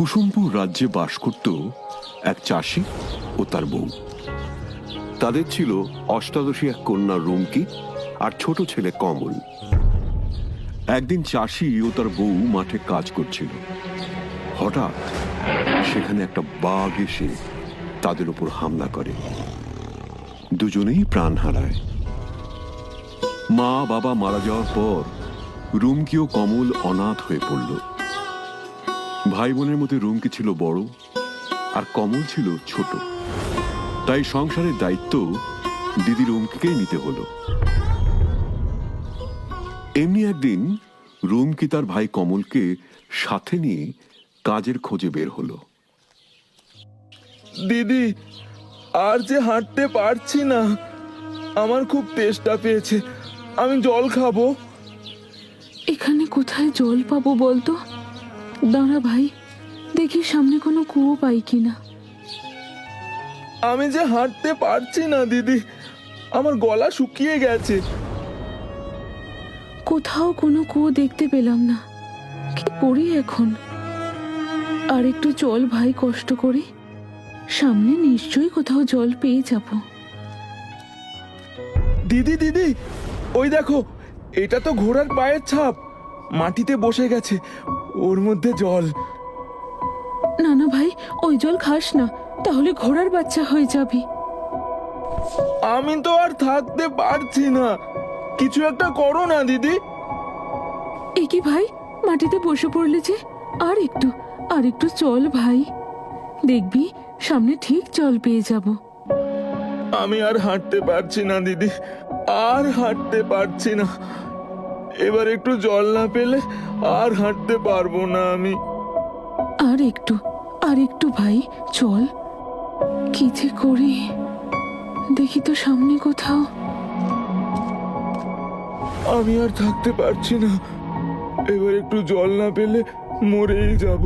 কুসুমপুর রাজ্যে বাস করত এক চাষি ও তার বউ। তাদের ছিল অষ্টাদশী এক কন্যা রুমকি আর ছোট ছেলে কমল। একদিন চাষি ও তার বউ মাঠে কাজ করছিল। হঠাৎ সেখানে একটা বাঘ এসে তাদের উপর হামলা করে। দুজনেই প্রাণ হারায়। মা বাবা মারা যাওয়ার পর রুমকি ও কমল অনাথ হয়ে পড়ল। ভাই বোনের মধ্যে রুমকি ছিল বড়? আর কমল ছিল ছোট। তাই সংসারের দায়িত্ব দিদি রুমকিকেই নিতে হলো। এমনি একদিন রুমকি তার ভাই কমলকে সাথে নিয়ে কাজের খোঁজে বের হলো। দিদি আর যে হাঁটতে পারছি না আমার খুব তেষ্টা পেয়েছে। আমি জল খাব। এখানে কোথায় জল পাবো বলতো? দাঁড়া ভাই দেখি সামনে কোনো কুয়ো পাই কিনা। আমি যে হাঁটতে পারছি না দিদি। আমার গলা শুকিয়ে গেছে। কোথাও কোনো কুয়ো দেখতে পেলাম না। কি করি এখন? আর একটু জল ভাই কষ্ট করে সামনে নিশ্চয়ই কোথাও জল পেয়ে যাব। দিদি দিদি ওই দেখো এটা তো ঘোড়ার পায়ের ছাপ। মাটিতে বসে গেছে। ওর মধ্যে জল। না না ভাই ওই জল খাস না তাহলে ঘোড়ার বাচ্চা হয়ে যাবি। আমি তো আর থাকতে পারছি না। কিছু একটা করো না দিদি। এ কি ভাই মাটিতে বসে পড়লে যে? আর একটু আর একটু চল ভাই। দেখবি সামনে ঠিক জল পেয়ে যাব। আমি আর হাঁটতে পারছি না দিদি। আর হাঁটতে পারছি না। এবার একটু জল না পেলে আর হাঁটতে পারব না আমি। আর একটু আর একটু ভাই চল। কি যে করি। দেখি তো সামনে কোথাও। আমি আর থাকতে পারছি না। এবার একটু জল না পেলে মরেই যাব।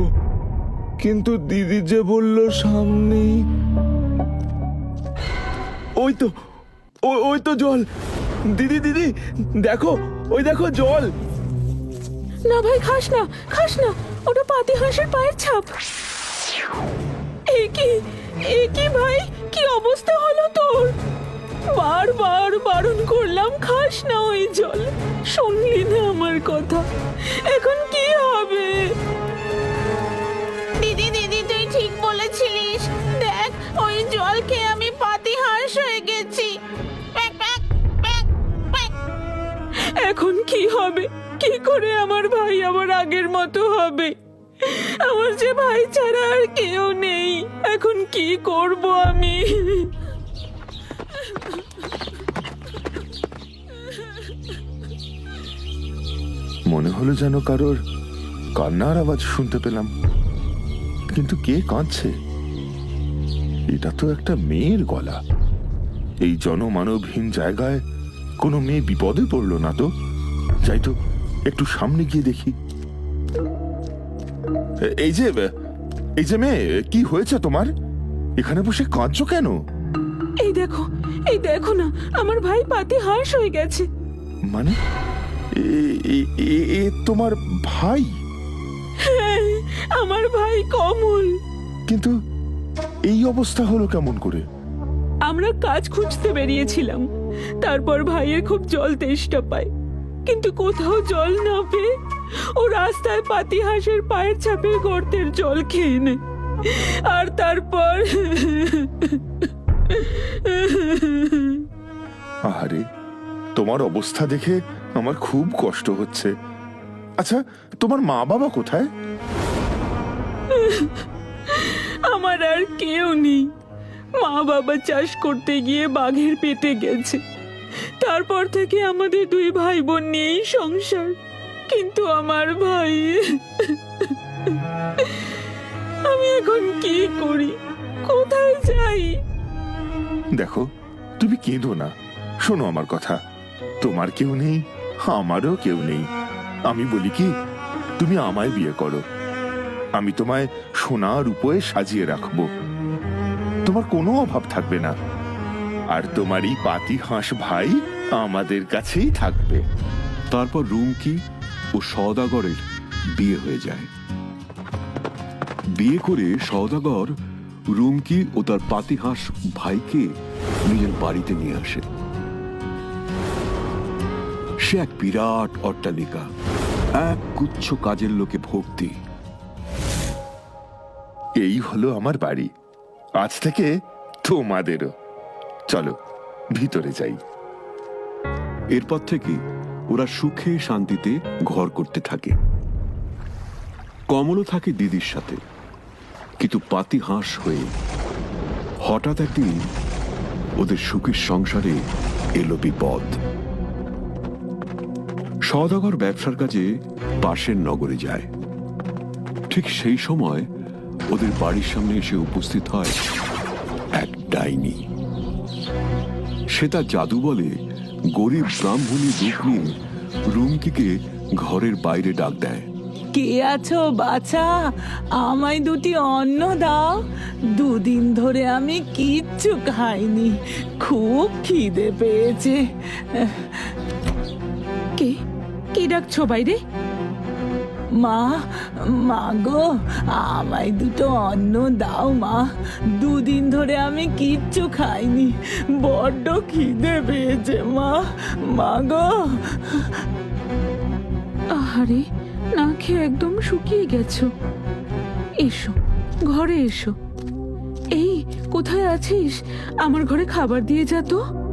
কিন্তু দিদি যে বলল সামনেই। ওই তো ওই ওই তো জল। দিদি দিদি দেখো ওই দেখো জল। না ভাই খাস না খাস না। ওটা পাতি হাঁসের পায়ের ছাপ। ভাই কি অবস্থা হলো তোর? বারবার বারণ করলাম খাস না ওই জল। শুনলি না আমার কথা। এখন কি হবে? দিদি দিদি তুই ঠিক বলেছিলিস। দেখ ওই জল খেয়ে আমি পাতি হাঁস হয়ে এখন কি হবে? কি করে আমার ভাই আবার আগের মতো হবে? আমার যে ভাই ছাড়া আর কেউ নেই। এখন কি করব আমি? মনে হলো যেন কারোর কান্নার আওয়াজ শুনতে পেলাম। কিন্তু কে কাঁদছে? এটা তো একটা মেয়ের গলা। এই জনমানবহীন জায়গায় কোনো মেয়ে বিপদে পড়ল না তো? যাই তো একটু সামনে গিয়ে দেখি। এই যে এই যে মেয়ে কি হয়েছে তোমার? এখানে বসে কাঁদছো কেন? এই দেখো এই দেখো না আমার ভাই পাতি হাঁস হয়ে গেছে। মানে? এ- এ- এ- এ তোমার ভাই? হ্যাঁ, আমার ভাই কমল। কিন্তু এই অবস্থা হলো কেমন করে? আমরা কাজ খুঁজতে বেরিয়েছিলাম। তারপর ভাইয়ের খুব জল তেষ্টা পায়। কিন্তু কোথাও জল না পেয়ে ও রাস্তায় পাতি হাঁসের পায়ের ছাপে গর্তের জল খেয়ে নেয়। আর তারপর আহারে তোমার অবস্থা দেখে আমার খুব কষ্ট হচ্ছে। আচ্ছা তোমার মা বাবা কোথায়? আমার আর কেউ নেই। মা বাবা চাষ করতে গিয়ে বাঘের পেটে গেছে। তারপর থেকে আমাদের দুই ভাই বোন নিয়েই সংসার। কিন্তু আমার ভাই, আমি এখন কি করি? কোথায় যাই? দেখো, তুমি কেঁদো না। শোনো আমার কথা। তোমার কেউ নেই, আমারও কেউ নেই। আমি বলি কি, তুমি আমায় বিয়ে করো। আমি তোমায় সোনা রূপয়ে সাজিয়ে রাখব। তোমার কোনো অভাব থাকবে না। আর তোমার এই পাতি হাঁস ভাই আমাদের কাছেই থাকবে। তারপর রুমকি ও সওদাগরের বিয়ে হয়ে যায়। বিয়ে করে সওদাগর রুমকি ও তার পাতিহাঁস ভাইকে নিজের বাড়িতে নিয়ে আসে। সে এক বিরাট অট্টালিকা এক গুচ্ছ কাজের লোকে ভর্তি। এই হলো আমার বাড়ি। আজ থেকে তোমাদেরও। চলো, ভিতরে যাই। এরপর থেকে ওরা সুখে শান্তিতে ঘর করতে থাকে। কমলও থাকে দিদির সাথে, কিন্তু পাতি হাঁস হয়ে হঠাৎ একদিন ওদের সুখের সংসারে এলো বিপদ। সদাগর ব্যবসার কাজে পাশের নগরে যায়। ঠিক সেই সময় ওদের বাড়ির সামনে এসে উপস্থিত হয় এক ডাইনি। সে তার জাদু বলে গরিব ব্রাহ্মণী রূপ নিয়ে রুমকিকে ঘরের বাইরে ডাক দেয়। কে আছো বাছা? আমায় দুটি অন্ন দাও। দুদিন ধরে আমি কিচ্ছু খাইনি। খুব খিদে পেয়েছে। কে কে ডাকছো বাইরে? মা মা গো, আমায় দুটো অন্ন দাও মা। দুদিন ধরে আমি কিচ্ছু খাইনি, বড্ড খিদে পেয়েছে মা মা গো। আহারে, না খেয়ে একদম শুকিয়ে গেছো। এসো, ঘরে এসো। এই, কোথায় আছিস? আমার ঘরে খাবার দিয়ে যা তো।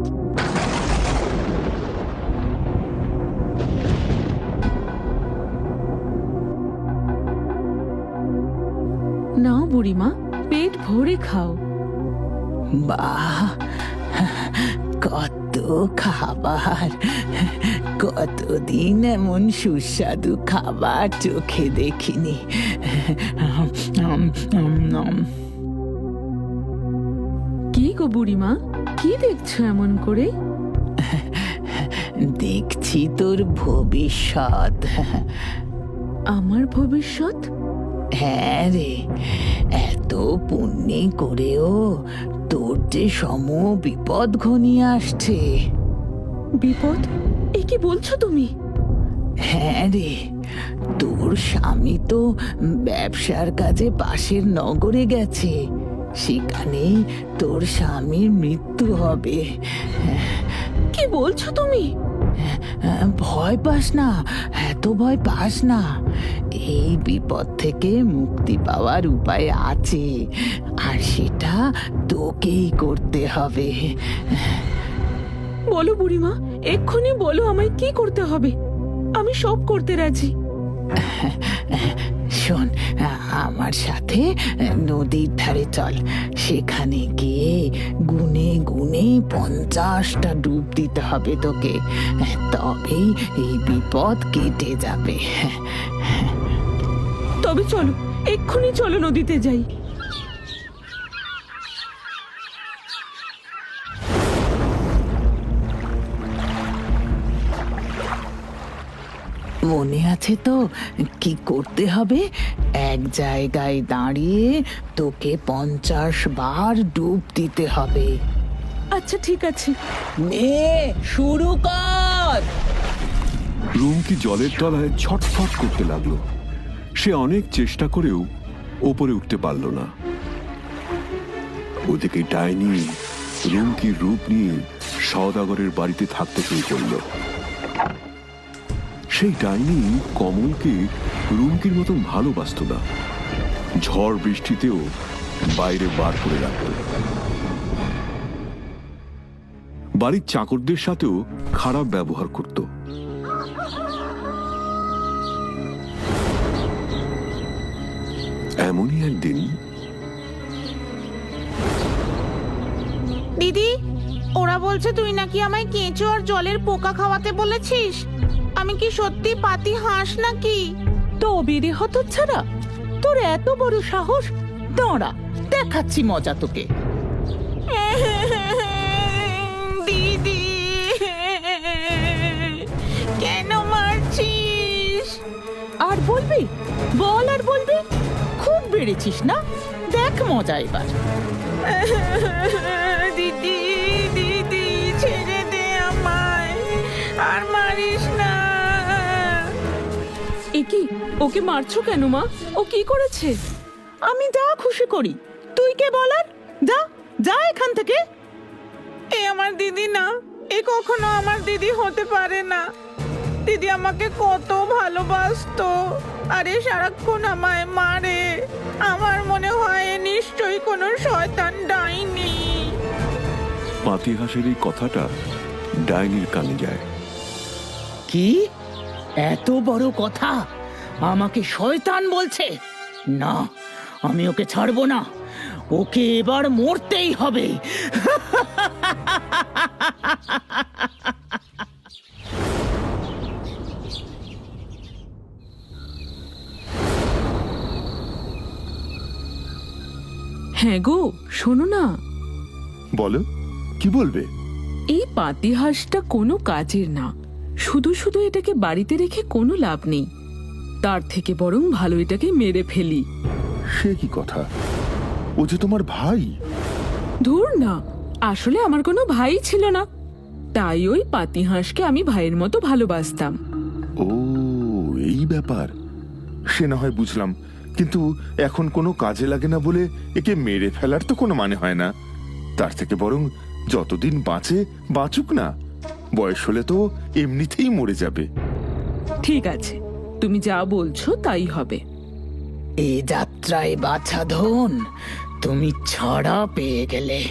বুড়িমা পেট ভরে খাও। বাহ কত খাবার কতদিন এমন সুস্বাদু খাবার চোখে দেখিনি। কি গো বুড়িমা কি দেখছ এমন করে? দেখছি তোর ভবিষ্যৎ। আমার ভবিষ্যৎ? হ্যাঁ রে এত পুণ্যে করেও তোর যে সম বিপদ ঘনিয়ে আসছে। বিপদ? এ কি বলছো তুমি? হ্যাঁ রে তোর স্বামী তো ব্যবসার কাজে পাশের নগরে গেছে সেখানেই তোর স্বামীর মৃত্যু হবে। কি বলছো তুমি? ভয় পাস না এত ভয় পাস না। এই বিপদ থেকে মুক্তি পাওয়ার উপায় আছে। আর সেটা তোকেই করতে হবে। বলো বুড়িমা এক্ষুনি বলো আমায় কি করতে হবে। আমি সব করতে রাজি। শোন আমার সাথে নদীর ধারে চল। সেখানে গিয়ে গুনে গুনে পঞ্চাশটা ডুব দিতে হবে তোকে। তবেই এই বিপদ কেটে যাবে। তবে চলো এক্ষুনি চলো নদীতে যাই। মনে আছে তো কি করতে হবে? এক জায়গায় দাঁড়িয়ে তোকে পঞ্চাশ বার ডুব দিতে হবে। আচ্ছা ঠিক আছে। নে শুরু কর! রুমকি জলের তলায় ছটফট করতে লাগল। সে অনেক চেষ্টা করেও ওপরে উঠতে পারল না। ওদিকে ডাইনি রুমকির রূপ নিয়ে সওদাগরের বাড়িতে থাকতে শুরু করল। সেই ডাইনি কমলকে রুমকির মতন ভালোবাসত না। ঝড় বৃষ্টিতেও বাইরে বার করে রাখত। বাড়ির চাকরদের সাথেও খারাপ ব্যবহার করত। একদিন দিদি ওরা বলছে তুই নাকি আমায় কেঁচো আর জলের পোকা খাওয়াতে বলেছিস? আমি কি সত্যি পাতি হাঁস নাকি? তো তবে রে ছাড়া তোর এত বড় সাহস? দাঁড়া দেখাচ্ছি মজা তোকে। দিদি কেন মারছিস? আর বলবি? বল আর বলবি? বেড়েছিস না? দেখ মজা এবার। দিদি দিদি ছেড়ে দে আমায় আর মারিস না। এ কি ওকে মারছো কেন মা? ও কি করেছে? আমি যা খুশি করি। তুই কে বলার? যা যা এখান থেকে। এ আমার দিদি না এ কখনো আমার দিদি হতে পারে না। দিদি আমাকে কত ভালোবাসতো আরে সারাক্ষণ আমায় পাতিহাসের এই কথাটা ডাইনির কানে যায়। কি? এত বড় কথা? আমাকে শয়তান বলছে? না আমি ওকে ছাড়বো না। ওকে এবার মরতেই হবে। হ্যাঁ গো শোনো না। বলো। কি বলবে? এই পাতিহাঁসটা কোনো কাজের না। শুধু শুধু এটাকে বাড়িতে রেখে কোনো লাভ নেই। তার থেকে বরং ভালো এটাকে মেরে ফেলি। সে কি কথা? ও যে তোমার ভাই? ধুর না আসলে আমার কোনো ভাই ছিল না। তাই ওই পাতিহাঁসকে আমি ভাইয়ের মতো ভালোবাসতাম। ও এই ব্যাপার। সে না হয় বুঝলাম কিন্তু এখন কোনো কাজে লাগে না বলে একে মেরে ফেলার তো কোনো মানে হয় না। তার থেকে বরং যতদিন বাঁচে বাঁচুক না। বয়স হলে তো এমনিতেই মরে যাবে। ঠিক আছে তুমি যা বলছো তাই হবে। এ যাত্রায় বাছা ধন তুমি ছাড়া পেয়ে গেলে।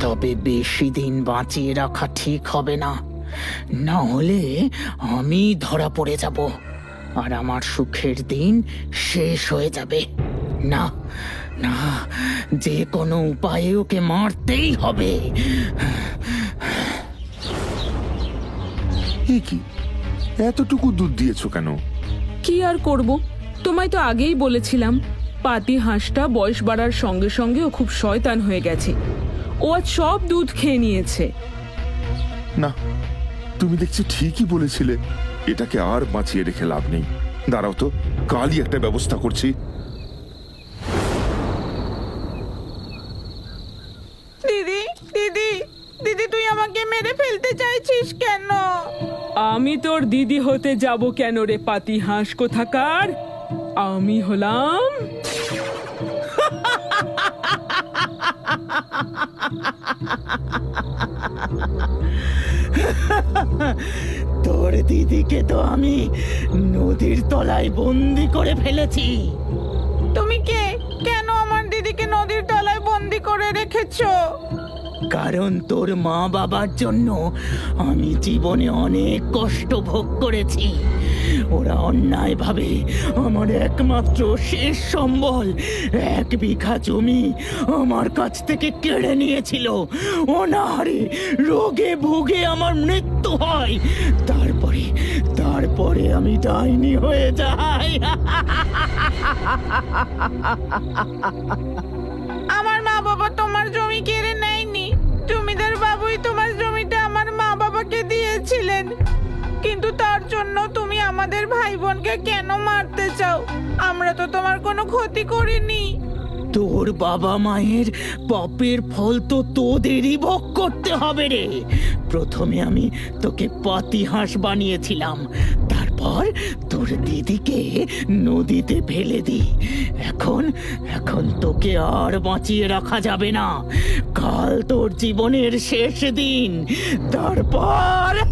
তবে বেশি দিন বাঁচিয়ে রাখা ঠিক হবে না। না হলে আমি ধরা পড়ে যাব আর আমার সুখের দিন শেষ হয়ে যাবে। না না যে কোনো উপায়ে ওকে মারতেই হবে। এ কি? এতটুকু দুধ দিয়েছ কেন? কি আর করব? তোমায় তো আগেই বলেছিলাম পাতি হাঁসটা বয়স বাড়ার সঙ্গে সঙ্গে ও খুব শয়তান হয়ে গেছে। ও আজ সব দুধ খেয়ে নিয়েছে। না তুমি দেখছি ঠিকই বলেছিলে এটাকে আর বাঁচিয়ে রেখে লাভ নেই। দাঁড়াও তো কালই একটা ব্যবস্থা করছি দিদি দিদি দিদি তুই আমাকে মেরে ফেলতে চাইছিস কেন আমি তোর দিদি হতে যাব কেন রে পাতি হাঁস কোথাকার? আমি হলাম তোর দিদিকে তো আমি নদীর তলায় বন্দি করে ফেলেছি। তুমি কে? কেন আমার দিদিকে নদীর তলায় বন্দি করে রেখেছো? কারণ তোর মা বাবার জন্য আমি জীবনে অনেক কষ্ট ভোগ করেছি। ওরা অন্যায়ভাবে আমার একমাত্র শেষ সম্বল, এক বিঘা জমি আমার কাছ থেকে কেড়ে নিয়েছিল। অনাহারে রোগে ভুগে আমার মৃত্যু হয়। তারপরে তারপরে আমি ডাইনি হয়ে যাই। আমার মা বাবা তোমার জমি কেড়ে আমাদের ভাই বোনকে কেন মারতে চাও? আমরা তো তোমার কোনো ক্ষতি করিনি। তোর বাবা মায়ের পাপের ফল তো তোদেরই ভোগ করতে হবে রে। প্রথমে আমি তোকে পাতিহাঁস বানিয়েছিলাম। তারপর তোর দিদিকে নদীতে ফেলে দি। এখন এখন তোকে আর বাঁচিয়ে রাখা যাবে না। কাল তোর জীবনের শেষ দিন। তারপর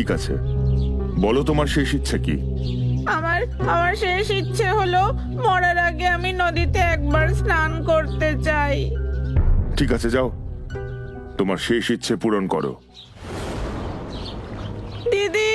ঠিক আছে। বলো তোমার শেষ ইচ্ছে কি? আমার আমার শেষ ইচ্ছে হলো মরার আগে আমি নদীতে একবার স্নান করতে চাই। ঠিক আছে যাও। তোমার শেষ ইচ্ছে পূরণ করো। দিদি